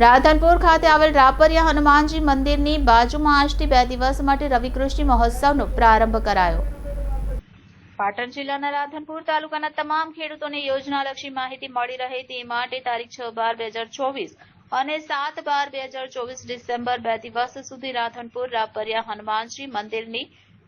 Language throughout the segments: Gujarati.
રાધનપુર ખાતે આવેલ રાપરિયા હનુમાનજી મંદિરની બાજુમાં આજથી બે દિવસ માટે રવિ કૃષિ મહોત્સવનો પ્રારંભ કરાયો. પાટણ જિલ્લાના રાધનપુર તાલુકાના તમામ ખેડૂતોને યોજનાલક્ષી માહિતી મળી રહે તે માટે તારીખ છ બાર બે હજાર ચોવીસ અને સાત બાર બે હજાર ચોવીસ ડિસેમ્બર બે દિવસ સુધી રાધનપુર રાપરિયા હનુમાનજી મંદિરની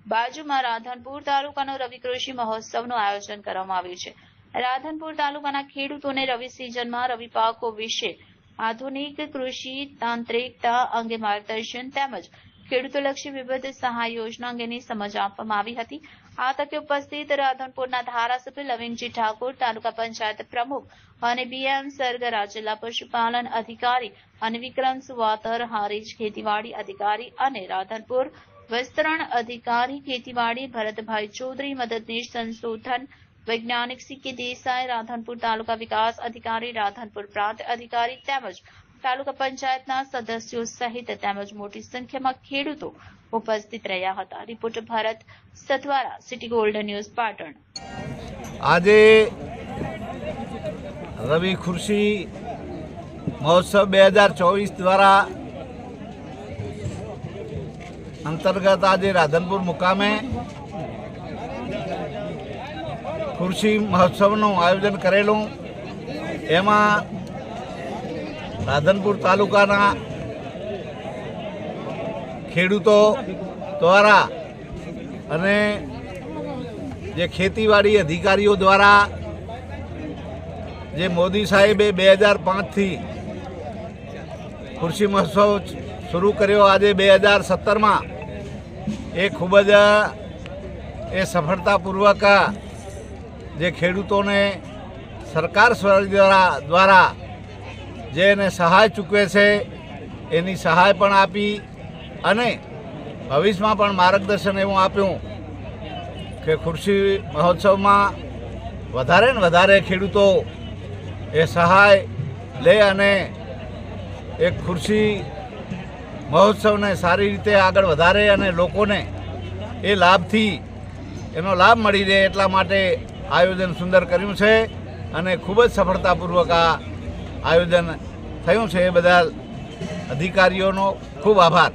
બાજુમાં રાધનપુર તાલુકાનો રવિકૃષિ મહોત્સવનું આયોજન કરવામાં આવ્યું છે. રાધનપુર તાલુકાના ખેડૂતોને રવિ સિઝનમાં રવિ પાકો વિશે આધુનિક કૃષિ તાંત્રિકતા અંગે માર્ગદર્શન તેમજ ખેડૂતોલક્ષી વિવિધ સહાય યોજના અંગેની સમજ આપવામાં આવી હતી. આ તકે ઉપસ્થિત રાધનપુરના ધારાસભ્ય લવિંગજી ઠાકોર, તાલુકા પંચાયત પ્રમુખ અને બીએમ સરગરા, જિલ્લા પશુપાલન અધિકારી અને વિક્રમ સુવાતર, હારીજ ખેતીવાડી અધિકારી અને રાધનપુર વિસ્તરણ અધિકારી ખેતીવાડી ભરતભાઈ ચૌધરી મદદનીશ સંશોધન વૈજ્ઞાનિક સી દેસાઈ રાધનપુર તાલુકા વિકાસ અધિકારી રાધનપુર પ્રાંત અધિકારી તેમજ તાલુકા પંચાયતના સદસ્યો સહિત તેમજ મોટી સંખ્યામાં ખેડૂતો ઉપસ્થિત રહ્યા હતા. Report Bharat Sathwara, city gold news, Patan. આજે રવિ ખુરશી મહોત્સવ બે હજાર ચોવીસ દ્વારા અંતર્ગત આજે રાધનપુર મુકામે ખુરશી મહોત્સવનું આયોજન કરેલું. એમાં રાધનપુર તાલુકાના ખેડૂતો દ્વારા અને જે ખેતીવાડી અધિકારીઓ દ્વારા જે મોદી સાહેબે બે હજાર પાંચથી કૃષિ મહોત્સવ શરૂ કર્યો આજે બે હજાર સત્તરમાં, એ ખૂબ જ, એ સફળતાપૂર્વક જે ખેડૂતોને સરકાર દ્વારા દ્વારા જે એને સહાય ચૂકવે છે, એની સહાય પણ આપી અને ભવિષ્યમાં પણ માર્ગદર્શન એવું આપ્યું કે ખુરશી મહોત્સવમાં વધારે ને વધારે ખેડૂતો એ સહાય લે અને એ ખુરશી મહોત્સવને સારી રીતે આગળ વધારે અને લોકોને એ લાભથી એનો લાભ મળી રહે એટલા માટે આયોજન સુંદર કર્યું છે અને ખૂબ જ સફળતાપૂર્વક આ આયોજન થયું છે. એ બધા અધિકારીઓનો ખૂબ આભાર.